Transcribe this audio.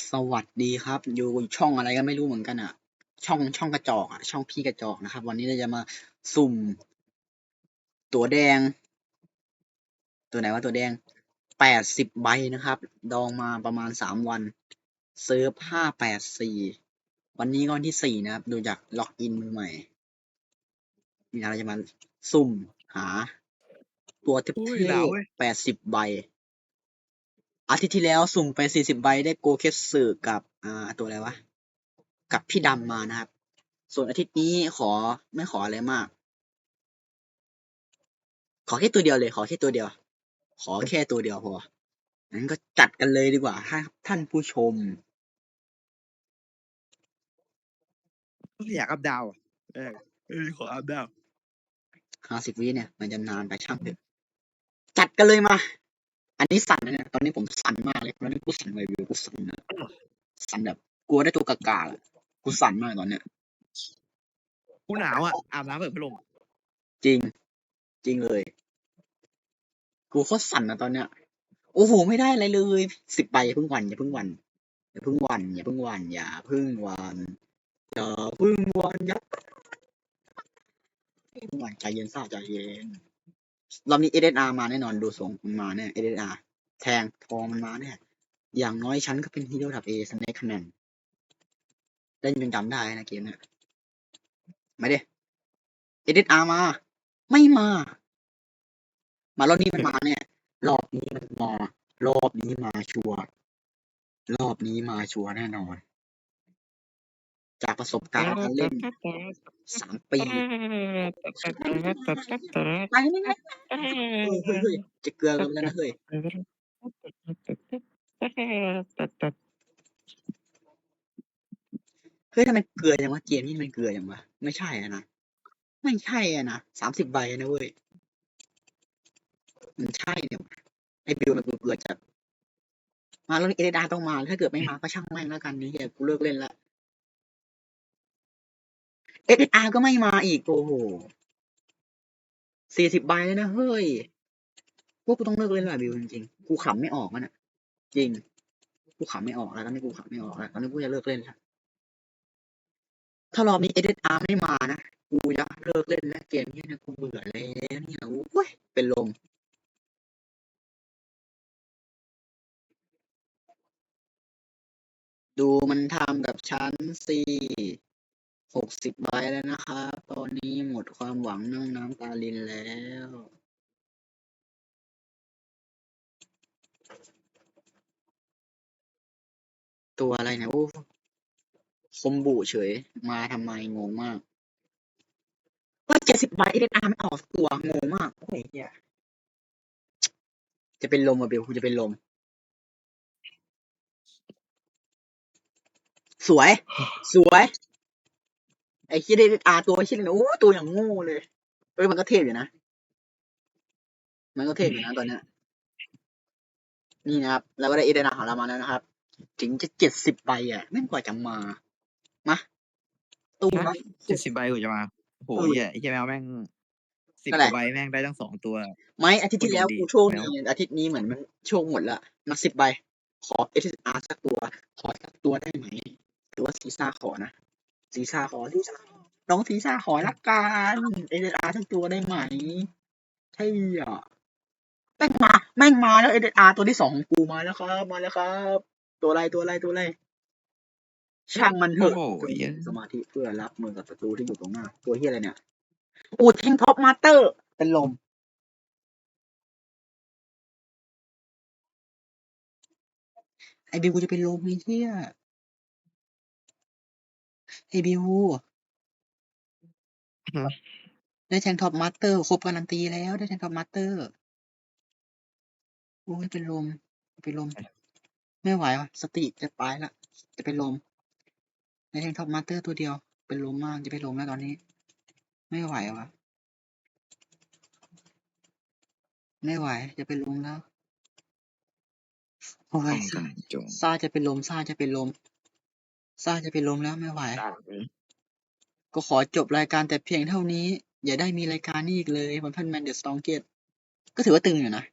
สวัสดีครับ อยู่ช่องอะไรก็ไม่รู้เหมือนกันอะช่องช่องกระจอกอะช่องพี่กระจอกนะครับ วันนี้เราจะมาสุ่ม ตัวแดง ตัวไหนว่าตัวแดงแปดสิบใบนะครับ ดองมาประมาณสามวันเซิร์ฟห้าแปดสี่วันนี้ก็วันที่สี่นะครับ ดูจากล็อกอินมือใหม่นี่นะเราจะมาสุ่มหา ตัวเทอุ้ยพหนาวเว้ยแปดสิบใบ อาทิตย์ที่แล้วสุ่มไปสี่สิบใบได้โกเคสสึกับอ่าตัวอะไรวะ กับพี่ดำมานะครับ ส่วนอาทิตย์นี้ขอไม่ขออะไรมาก ขอแค่ตัวเดียวเลย ขอแค่ตัวเดียว ขอแค่ตัวเดียวพองั้นก็จัดกันเลยดีกว่าท่านท่านผู้ชม อยากอัพดาวอะเออเออขออัพดาวห้าสิบวิเนี่ย มันจะนานไปช่างเถอะจัดกันเลยมา อันนี้สั่นนะเนี่ยตอนนี้ผมสั่นมากเลยตอนนี้กูสั่นไปวิวกูสั่นนะสั่นแบบกลัวได้ตัวกากาอะกูสั่นมากตอนเนี้ยกูหนาวอะอาบน้ำเปิดพัดลมจริง จริงเลย กูโคตรสั่นนะตอนเนี้ย โอ้โหไม่ได้อะไรเลยสิบใบอย่าเพิ่งหวันอย่าเพิ่งหวันอย่าเพิ่งหวันอย่าเพิ่งหวันอย่าเพิ่งหวันอย่าเพิ่งหวันอย่าเพิ่งหวันใจเย็นซ่าใจเย็น รอบนี้เอเดอาร์มาแน่นอนดูทรงมันมาแน่เอเดอาร์แทงทองมันมาแน่อย่างน้อยฉันก็เป็นฮีโร่ดับเอสเนคะแมนเล่นจนจำได้นะเกมเนี่ยมาด้เอเดอาร์มา ไม่มา มารอบนี้มันมาเนี่ย รอบนี้มันมา รอบนี้มาชัวร์รอบนี้มาชัวร์แน่นอน จากประสบการณ์การเล่นสามปีไปไม่ไงเฮ้ยเฮ้ยเฮ้ยจะเกลือกันแล้วนะเฮ้ยเฮ้ยทำไมเกลืออย่างวะเกมนี่มันเกลืออย่างวะไม่ใช่อะนะไม่ใช่อะนะสามสิบใบนะเว้ยมันใช่เนี่ยไอ้บิวมันเกลือจัดมาแล้วเอเดดาต้องมาถ้าเกิดไม่มาก็ช่างแม่งแล้วกันนี่เฮียกูเลิกเล่นละ เอเดอาก็ไม่มาอีก โอ้โหสี่สิบใบเลยนะ เฮ้ย พวกกูต้องเลิกเล่นละบิวจริงๆ กูขำไม่ออกมันอะ จริง กูขำไม่ออกแล้วตอนนี้กูขำไม่ออกแล้วตอนนี้กูจะเลิกเล่นแล้วถ้ารอบนี้เอเดอาไม่มานะ กูจะเลิกเล่นแล้วเกมนี้นะกูเบื่อแล้วเนี่ยโอ้ย เป็นลมดูมันทำกับฉันสิ หกสิบใบแล้วนะครับ ตอนนี้หมดความหวังนั่งน้ำตาลินแล้วตัวอะไรเนี่ยโอ้คมบุเฉย มาทำไมงงมากว่าเจ็ดสิบใบเอ็นอาร์ไม่ออกสักตัวงงมาก โอ้ยเหี้ยจะเป็นลมอะเบลกูจะเป็นลม สวย สวย ไอ้คิดเดอาตัวคิดเลยโอ้ตัวอย่างโง่เลยเอ้ยมันก็เทพอยู่นะ มันก็เทพอยู่นะตอนเนี้ยนี่นะครับเราก็ได้เอเดนาของเรามาแล้วนะครับ ถึงจะเจ็ดสิบใบอะแม่งกว่าจะมามาตู้นะเจ็ดสิบใบกูจะมาโหอุ้ยเหี้ยไอ้เหี้ยแมวแม่งสิบเท่าไหร่ใบแม่งได้ทั้งสองตัว ไม่อาทิตย์ที่แล้วโอ้ยดีกูโชคแล้ดีวอาทิตย์นี้เหมือนมันโชคหมดละมาสิบใบขอเอสอาร์สักตัว ขอสักตัวได้ไหมหรือว่าซีซ่าขอนะ ซีซ่าขอซีซ่าน้องซีซ่าขอละกันเอสอาร์สักตัวได้ไหมใช่อะแม่งมาแม่งมาแล้วเอสอาร์ตัวที่สองของกูมาแล้วครับมาแล้วครับ ตัวอะไรตัวอะไรตัวอะไรช่างมันเถโอ้อะโหเหี้ยสมาธิเพื่อรับมือกับศัตรูที่อยู่ตรงหน้า ตัวเฮียอะไรเนี่ยอูดแทงท็อปมาสเตอร์เป็นลมไอบิวกูจะเป็นลมไอ้เฮีย ไอบิวได้แทงท็อปมาสเตอร์ ครบการันตีแล้ว ได้แทงท็อปมาสเตอร์ โอ้ย เป็นลม เป็นลม ไม่ไหวว่ะ สติจะไปละ จะเป็นลม ได้แทงท็อปมาสเตอร์ตัวเดียว เป็นลมมาก จะเป็นลมแล้วตอนนี้ ไม่ไหวว่ะ ไม่ไหว จะเป็นลมแล้ว โอ้ป้ยองกันโจง ซาจะเป็นลมซาจะเป็นลม ซาจะเป็นลมแล้วไม่ไหว ก็ขอจบรายการแต่เพียงเท่านี้ อย่าได้มีรายการนี้อีกเลยวันพันแมนเดอะสตองเกตก็ถือว่าตึงอยู่นะ